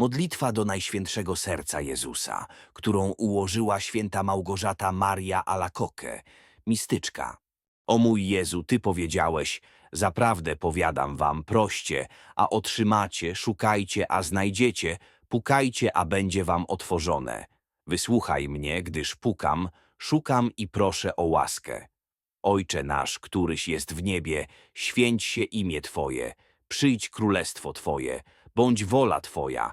Modlitwa do Najświętszego Serca Jezusa, którą ułożyła święta Małgorzata Maria Alacoque, mistyczka. O mój Jezu, Ty powiedziałeś, zaprawdę powiadam wam, proście, a otrzymacie, szukajcie, a znajdziecie, pukajcie, a będzie wam otworzone. Wysłuchaj mnie, gdyż pukam, szukam i proszę o łaskę. Ojcze nasz, któryś jest w niebie, święć się imię Twoje, przyjdź królestwo Twoje, bądź wola Twoja,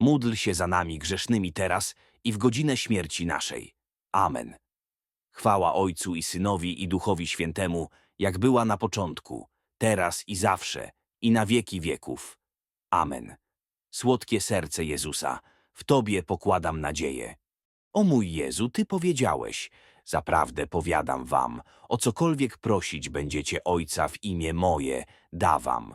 módl się za nami grzesznymi teraz i w godzinę śmierci naszej. Amen. Chwała Ojcu i Synowi i Duchowi Świętemu, jak była na początku, teraz i zawsze, i na wieki wieków. Amen. Słodkie serce Jezusa, w Tobie pokładam nadzieję. O mój Jezu, Ty powiedziałeś, zaprawdę powiadam wam, o cokolwiek prosić będziecie Ojca w imię moje, dawam.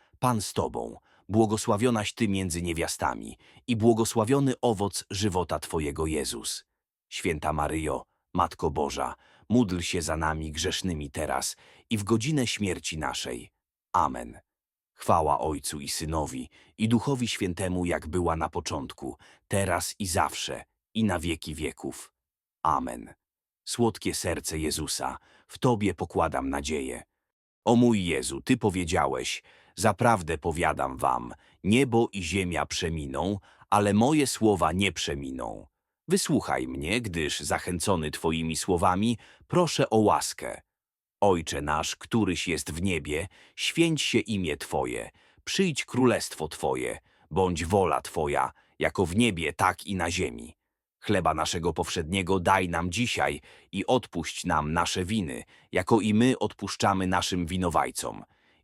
Pan z Tobą, błogosławionaś Ty między niewiastami i błogosławiony owoc żywota Twojego Jezus. Święta Maryjo, Matko Boża, módl się za nami grzesznymi teraz i w godzinę śmierci naszej. Amen. Chwała Ojcu i Synowi i Duchowi Świętemu, jak była na początku, teraz i zawsze, i na wieki wieków. Amen. Słodkie serce Jezusa, w Tobie pokładam nadzieję. O mój Jezu, Ty powiedziałeś, zaprawdę powiadam wam, niebo i ziemia przeminą, ale moje słowa nie przeminą. Wysłuchaj mnie, gdyż zachęcony Twoimi słowami, proszę o łaskę. Ojcze nasz, któryś jest w niebie, święć się imię Twoje, przyjdź królestwo Twoje, bądź wola Twoja, jako w niebie, tak i na ziemi. Chleba naszego powszedniego daj nam dzisiaj i odpuść nam nasze winy, jako i my odpuszczamy naszym winowajcom.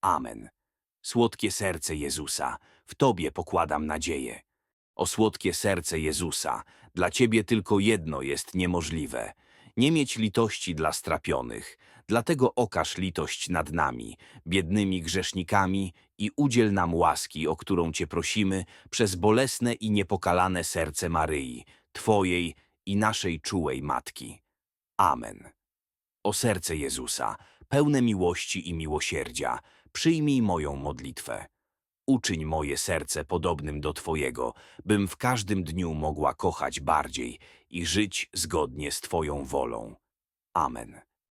Amen. Słodkie serce Jezusa, w Tobie pokładam nadzieję. O słodkie serce Jezusa, dla Ciebie tylko jedno jest niemożliwe. Nie mieć litości dla strapionych, dlatego okaż litość nad nami, biednymi grzesznikami i udziel nam łaski, o którą Cię prosimy, przez bolesne i niepokalane serce Maryi, Twojej i naszej czułej Matki. Amen. O serce Jezusa, pełne miłości i miłosierdzia, przyjmij moją modlitwę. Uczyń moje serce podobnym do Twojego, bym w każdym dniu mogła kochać bardziej i żyć zgodnie z Twoją wolą. Amen.